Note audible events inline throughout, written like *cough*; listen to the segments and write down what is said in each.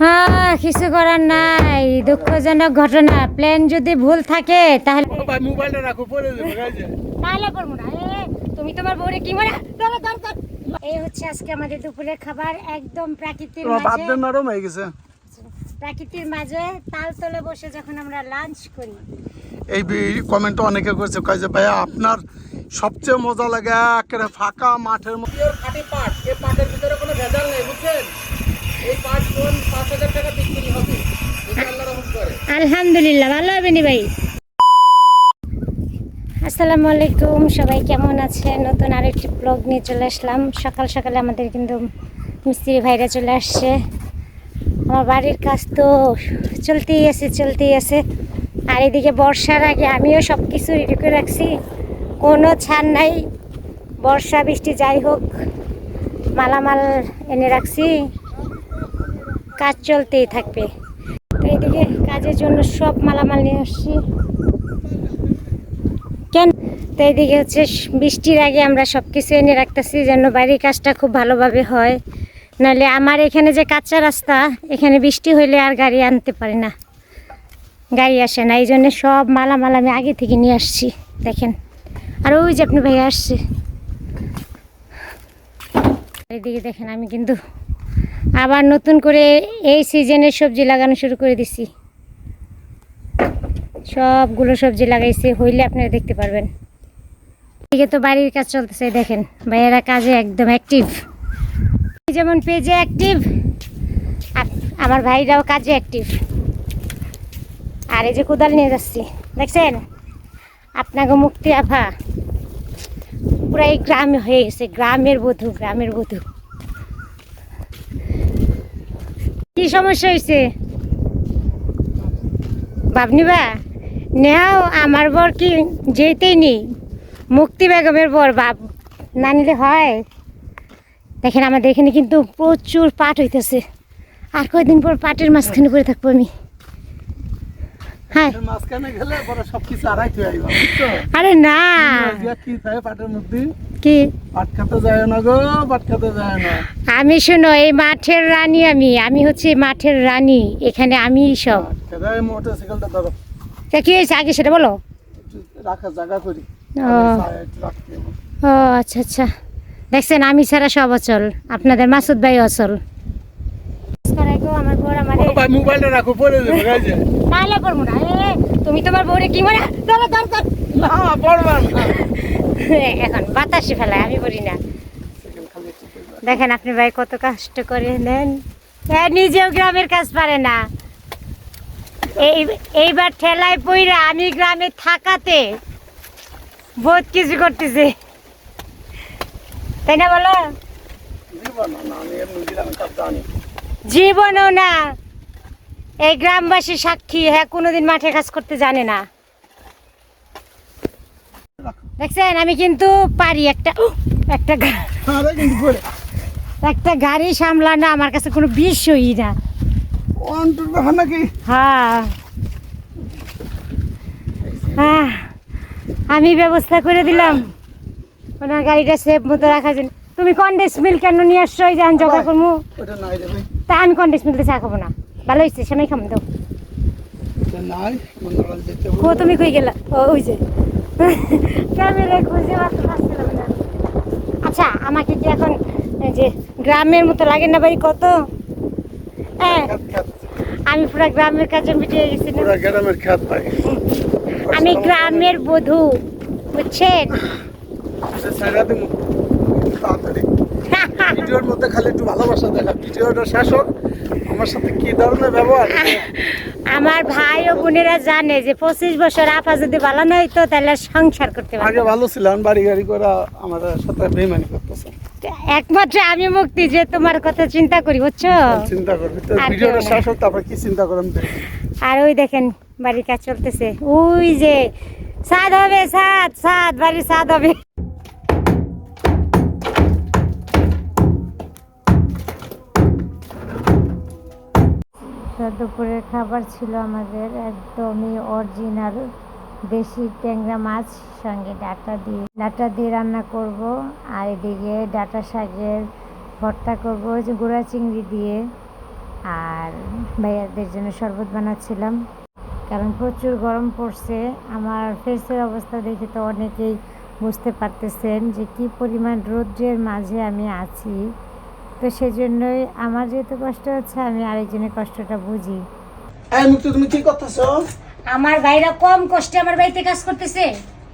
হ্যাঁ কিছু করার নাই। দুঃখজনক ঘটনা। প্ল্যান যদি ভুল থাকে তাহলে মোবাইলটা রাখো পরে তাহলে করব না। তুমি তোমার বউরে কি। এই হচ্ছে আজকে আমাদের দুপুরের খাবার একদম প্রাকৃতির তোমার মাঝে নরম হয়ে গেছে। প্রাকৃতির মাঝে তাল তলে বসে যখন আমরা লাঞ্চ করি। এই কমেন্ট অনেকে করেছে কয় যে ভাইয়া আপনার সবচেয়ে মজা লাগে একেবারে ফাঁকা মাঠের মধ্যে খাঁটি পাট? এই পাটের ভিতরে কোনো ভেজাল নেই বুঝছেন? আলহামদুলিল্লাহ, ভালো হবে নি ভাই? আসসালামু আলাইকুম, সবাই কেমন আছে নতুন আরেকটি ব্লগ নিয়ে চলে আসলাম। সকাল সকালে আমাদের কিন্তু মিস্ত্রি ভাইরা চলে আসছে। আমার বাড়ির কাজ তো চলতেই আছে চলতেই আছে। আর এদিকে বর্ষার আগে আমিও সব কিছু রেডি করে রাখছি। কোনো ছাড় নাই। বর্ষা, বৃষ্টি যাই হোক, মালামাল এনে রাখছি। কাজ চলতেই থাকবে। তো এইদিকে কাজের জন্য সব মালামাল নিয়ে আসছি। কেন? তো এইদিকে হচ্ছে বৃষ্টির আগে আমরা সব কিছু এনে রাখতেছি যেন বাড়ির কাজটা খুব ভালোভাবে হয়। নাহলে আমার এখানে যে কাঁচা রাস্তা, এখানে বৃষ্টি হইলে আর গাড়ি আনতে পারি না। গাড়ি আসে না, এই জন্য সব মালামাল আমি আগে থেকে নিয়ে আসছি, দেখেন। আর ওই যে আপনি ভাই আসছে। এইদিকে দেখেন আমি কিন্তু আবার নতুন করে এই সিজনের সবজি লাগানো শুরু করে দিছি। সবগুলো সবজি লাগাইছি, হইলে আপনারা দেখতে পারবেন। এদিকে তো বাড়ির কাজ চলতেছে, দেখেন। ভাইয়েরা কাজে একদম অ্যাক্টিভ যেমন পেজে অ্যাক্টিভ আমার ভাইরাও কাজে অ্যাক্টিভ আর এই যে কোদাল নিয়ে যাচ্ছি, দেখছেন? আপনাকে মুক্তি আফা পুরাই গ্রামে হয়ে গেছে, গ্রামের বধূ গ্রামের বধূ। কি সমস্যা হয়েছে বাবনিবা নেও আমার বর কি যেতেই নেই? মুক্তি বেগমের বর বাপ না নিলে হয়? দেখেন আমাদের এখানে কিন্তু প্রচুর পাট হইতেছে। আর কয়দিন পর পাটের মাঝখানে পড়ে থাকব আমি। হ্যাঁ। আরে না। কি? থাকে পাটের মধ্যে কি পাট খেতে যায় না গো পাট খেতে যায় না। আমি শোনো এই মাঠের রানী আমি আমি হচ্ছে মাঠের রানী এখানে আমি সব। তা কি হয়েছে? আগে সেটা বলো। ও। ও আচ্ছা আচ্ছা। দেখছেন আমি ছাড়া সব অচল আপনাদের মাসুদ ভাই অচল। আমার মোবাইলটা রাখো পরে না তুমি তোমার বউরে কি মনে। না না। *laughs* *laughs* এখন বাতাসে ফেলায় আমি বলি না। দেখেন আপনি ভাই কত কষ্ট করে নেন। এ, নিজেও গ্রামের কাজ পারে না। এই এইবার ঠেলায় পইরা আমি গ্রামে থাকাতে বহুত কিছু করতেছে। তাই না বলো? জীবনও না। এই গ্রামবাসী সাক্ষী হ্যাঁ কোনোদিন মাঠে কাজ করতে জানে না। দেখছেন আমি কিন্তু পারি একটা একটা একটা গাড়ি সামলানো আমার কাছে কোনো বিষয়ই না। নাকি? হ্যাঁ। হ্যাঁ আমি ব্যবস্থা করে দিলাম। ওনার গাড়িটা সেফ মতো রাখার জন্য। তুমি কন্ডেন্স মিল কেন নিয়ে আসছো? এই যান জোগাড় করব। তা আমি কন্ডেন্স মিলতে চা খাব না। ভালো হয়েছে সেমাই খাম যেতে ও তুমি কই গেলা? ও ওই যে। ক্যামেরা খুঁজে মাত্র পাচ্ছিলাম না। আচ্ছা আমাকে কি এখন যে গ্রামের মতো লাগে না ভাই কত? হ্যাঁ আমি পুরো গ্রামের কাজে মিটিয়ে গেছি না। পুরা গ্রামের খ্যাত ভাই। আমি গ্রামের বধূ বুঝছেন? ভিডিওর মধ্যে খালি একটু ভালোবাসা দেখা। ভিডিওটা শেষ হোক। আমার সাথে কি ধরনের ব্যবহার? আমার ভাই ও বোনেরা জানে যে পঁচিশ বছর আপা যদি ভালো নয় তো তাহলে সংসার করতে আগে ভালো ছিলাম বাড়ি গাড়ি করে আমার সাথে বেমানি করতেছে। একমাত্র আমি মুক্তি যে তোমার কথা চিন্তা করি বুঝছ? চিন্তা করবি তো ভিডিওটা শেষ হোক তারপর কি চিন্তা করেন দেখি। আর ওই দেখেন বাড়ির কাজ চলতেছে। ওই যে সাদ হবে সাদ সাদ বাড়ির সাদ হবে। দুপুরের খাবার ছিল আমাদের একদমই অরিজিনাল দেশি ট্যাংরা মাছ, সঙ্গে ডাটা দিয়ে। ডাটা দিয়ে রান্না করব, আর এদিকে ডাটা শাকের ভর্তা করব গুঁড়া চিংড়ি দিয়ে। আর ভাইয়াদের জন্য শরবত বানাচ্ছিলাম। কারণ প্রচুর গরম পড়ছে। আমার ফেসের অবস্থা দেখে তো অনেকেই বুঝতে পারতেছেন যে কি পরিমাণ রৌদ্রের মাঝে আমি আছি। তো সেজন্যই আমার যেহেতু কষ্ট হচ্ছে আমি আরেকজনের কষ্টটা বুঝি। এই মুক্তি তুমি কি করতেছো? আমার ভাইরা কম কষ্টে আমার বাড়িতে কাজ করতেছে।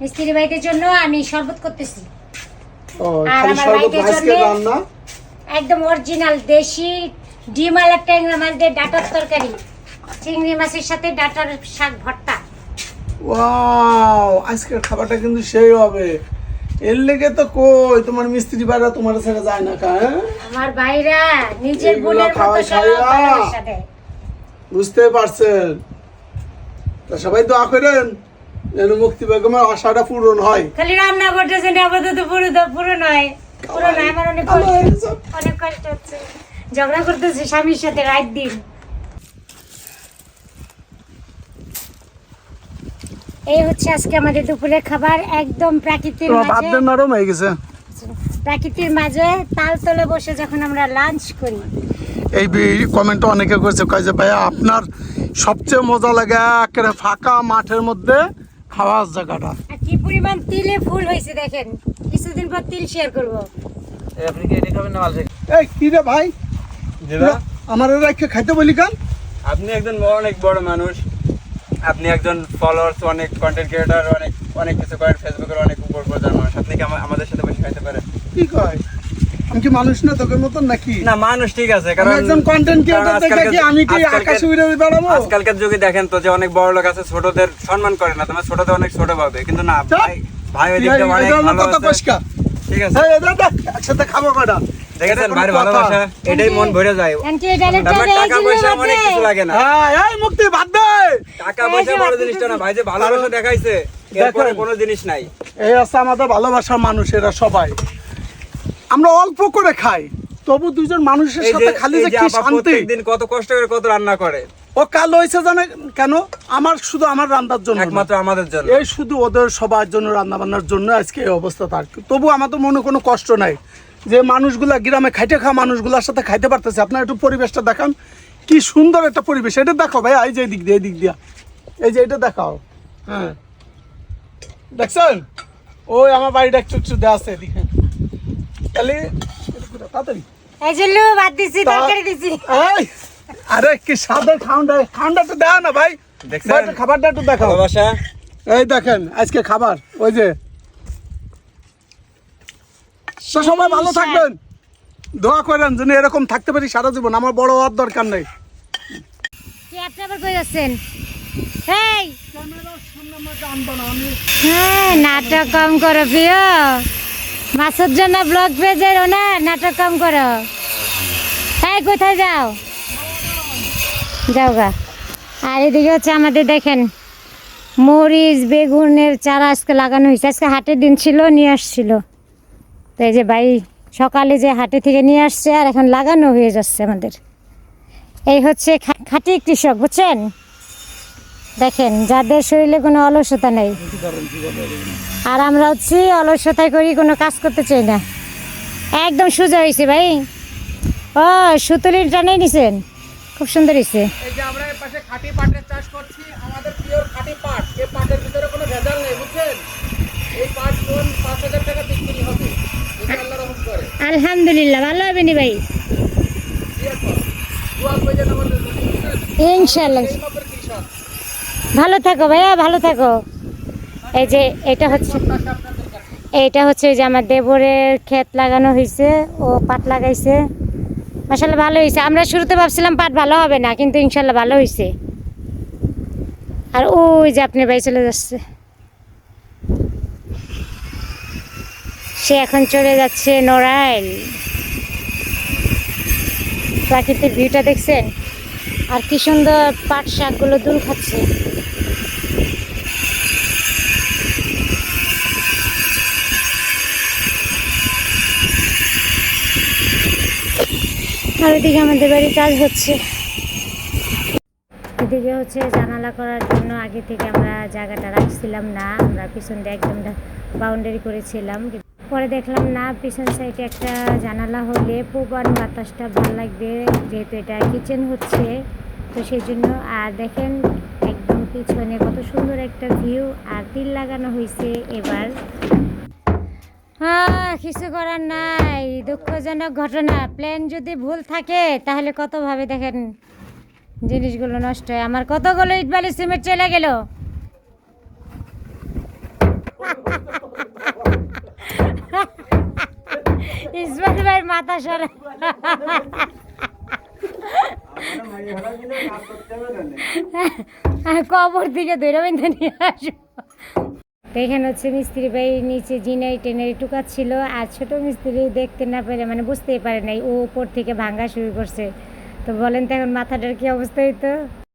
মিস্ত্রি বাড়িতে জন্য আমি শরবত করতেছি। আর আমার ভাইদের আজকে একদম অরিজিনাল দেশি ডিম ট্যাংরা মাছ দিয়ে ডাটার তরকারি। চিংড়ি মাছের সাথে ডাটার শাক ভর্তা। ওয়াও আজকের খাবারটা কিন্তু সেই হবে। এর লেগে তো কই তোমার মিস্ত্রি বাইরা তোমার ছেড়ে যায় না কা হ্যাঁ? আমার ভাইরা নিজের বোনের মতো দেয়। বুঝতে পারছেন তা সবাই দোয়া করেন যেন মুক্তি বেগমের আশাটা পূরণ হয় খালি রান্না করতেছেন আপাতত পুরো পুরো নয় পুরো নয় আমার অনেক কষ্ট। অনেক কষ্ট হচ্ছে ঝগড়া করতেছে স্বামীর সাথে রাত দিন এই হচ্ছে আজকে আমাদের দুপুরের খাবার একদম প্রাকৃতিক মাঝে। নরম হয়ে গেছে? প্রাকৃতির মাঝে তাল তলে বসে যখন আমরা লাঞ্চ করি। এই কমেন্ট অনেকে করেছে কয় যে ভাইয়া আপনার সবচেয়ে মজা লাগে একেবারে ফাঁকা মাঠের মধ্যে খাওয়ার জায়গাটা। কি পরিমাণ তিলে ফুল হয়েছে দেখেন। কিছুদিন পর তিল শেয়ার করব। আপনি কি এটা খাবেন না মাল এই কি রে ভাই? আমার রেখে খাইতে বলি কান? আপনি একজন অনেক বড় মানুষ। আপনি একজন ফলোয়ার্স অনেক কন্টেন্ট ক্রিয়েটর অনেক অনেক কিছু করেন ফেসবুকের অনেক উপর পর্যায়ের মানুষ। আপনি কি আমাদের সাথে বসে খাইতে পারেন? কি কয়? আমি কি মানুষ না মতন নাকি? না মানুষ ঠিক আছে কারণ একজন কন্টেন্ট ক্রিয়েটর কারণ দেখে কি আমি কি আকাশে উড়ে বেড়াবো? আজকালকার যুগে দেখেন তো যে অনেক বড় লোক আছে ছোটদের সম্মান করে না তোমার ছোটদের অনেক ছোট ভাবে। কিন্তু না ভাই ভাই ওই দিকটা অনেক ভালো আছে। ঠিক আছে। এই, একসাথে খাব কয়টা দেখেছেন এটা ভাইয়ের কোনো কথা? ভালোবাসা? এটাই মন ভরে যায়। আন্টি ডাইরেক্টর আমার টাকা পয়সা অনেক কিছু লাগে না। হ্যাঁ এই মুক্তি বাদ দে! টাকা পয়সা বড় জিনিসটা না ভাই যে ভালোবাসা দেখাইছে এরপরে কোনো জিনিস নাই। এই আছে আমাদের ভালোবাসার মানুষ এরা সবাই। আমরা অল্প করে খাই তবু দুইজন মানুষের সাথে খালি যে কি শান্তি। প্রত্যেকদিন কত কষ্ট করে কত রান্না করে। ও কাল হয়েছে জানে কেন? আমার শুধু আমার রান্নার জন্য একমাত্র আমাদের জন্য। এই শুধু ওদের সবার জন্য রান্না বান্নার জন্য আজকে এই অবস্থা তার। তবু আমাদের মনে কোনো কষ্ট নাই। যে মানুষগুলা গ্রামে খাইতে খাওয়া মানুষগুলোর সাথে খাইতে পারতেছে। আপনার একটু পরিবেশটা দেখান। কি সুন্দর একটা পরিবেশ। এটা দেখো ভাই এই যে এই দিক দিয়ে এই দিক দিয়া। এই যে এটা দেখাও। হ্যাঁ। দেখছেন? ওই আমার বাড়িটা একটু একটু দেওয়া আছে এদিকে। তাহলে তাড়াতাড়ি। এই যে লু ভাত দিছি তরকারি দিছি। আরে কি খাউন্ডা খাউন্ডা দেওয়া না ভাই। দেখছেন? খাবারটা একটু দেখাও। ভালোবাসা। এই দেখেন আজকে খাবার। ওই যে তো সবাই ভালো থাকবেন। দোয়া করেন যেন এরকম থাকতে পারি সারা জীবন। আমার বড় হওয়ার দরকার নেই। কি আপনি আবার কই যাচ্ছেন এই হ্যাঁ নাটক কম করো প্রিয়। মাছের জন্য ব্লগ পেজের না নাটক কম করো। এই কোথায় যাও? যাও গা। আর এদিকে হচ্ছে আমাদের দেখেন মরিচ বেগুনের চারা আজকে লাগানো হয়েছে আজকে হাটের দিন ছিল নিয়ে আসছিল। তো এই যে ভাই সকালে যে হাটে থেকে নিয়ে আসছে আর এখন লাগানো হয়ে যাচ্ছে আমাদের। এই হচ্ছে খাঁটি কৃষক, বুঝছেন? দেখেন, যাদের শরীরে কোনো অলসতা নেই। আর আমরা হচ্ছি অলসতায় করি, কোনো কাজ করতে চাই না। একদম সোজা হয়েছে ভাই। ও, সুতলির টানেই নিছেন? খুব সুন্দর হয়েছে এই পাট কোন পাঁচ হাজার টাকা বিক্রি হবে যদি আল্লাহ রহম করে আলহামদুলিল্লাহ, ভালো হবে নি ভাই? ইনশাল্লাহ ভালো থাকো ভাইয়া, ভালো থাকো। এই যে এটা হচ্ছে এইটা হচ্ছে যে আমার দেবরের ক্ষেত লাগানো হয়েছে ও পাট লাগাইছে। মাসাল্লাহ ভালো হয়েছে আমরা শুরুতে ভাবছিলাম পাট ভালো হবে না, কিন্তু ইনশাল্লাহ ভালো হয়েছে আর ওই যে আপনি ভাই চলে যাচ্ছে। সে এখন চলে যাচ্ছে নড়াইল। প্রাকৃতিক ভিউটা দেখছেন? আর কি সুন্দর পাট শাকগুলো দুল খাচ্ছে। আর ওইদিকে আমাদের বাড়ি কাজ হচ্ছে। এদিকে হচ্ছে জানালা করার জন্য আগে থেকে আমরা জায়গাটা রাখছিলাম না। আমরা পিছন দিয়ে একদম বাউন্ডারি করেছিলাম। পরে দেখলাম, না, পিছন সাইডে একটা জানালা হলে পূবান বাতাসটা ভালো লাগবে, যেহেতু এটা কিচেন হচ্ছে। তো সেই জন্য আর দেখেন, একদম পিছনে কত সুন্দর একটা ভিউ আর তিল লাগানো হয়েছে এবার। হ্যাঁ কিছু করার নাই, দুঃখজনক ঘটনা। প্ল্যান যদি ভুল থাকে, তাহলে কতভাবে দেখেন, জিনিসগুলো নষ্ট হয়। আমার কতগুলো ইট বালি সিমেন্ট চলে গেল? ইসমাইল ভাইয়ের মাথা সরা। কবর দিকে ধরে বেঁধে নিয়ে আসব। তো এখানে হচ্ছে মিস্ত্রি ভাই নিচে জিনাই টেনারি টুকাচ্ছিল। আর ছোট মিস্ত্রি দেখতে না পেরে মানে বুঝতেই পারে নাই, ও উপর থেকে ভাঙ্গা শুরু করছে। তো বলেন তো এখন মাথাটার কি অবস্থা হইতো?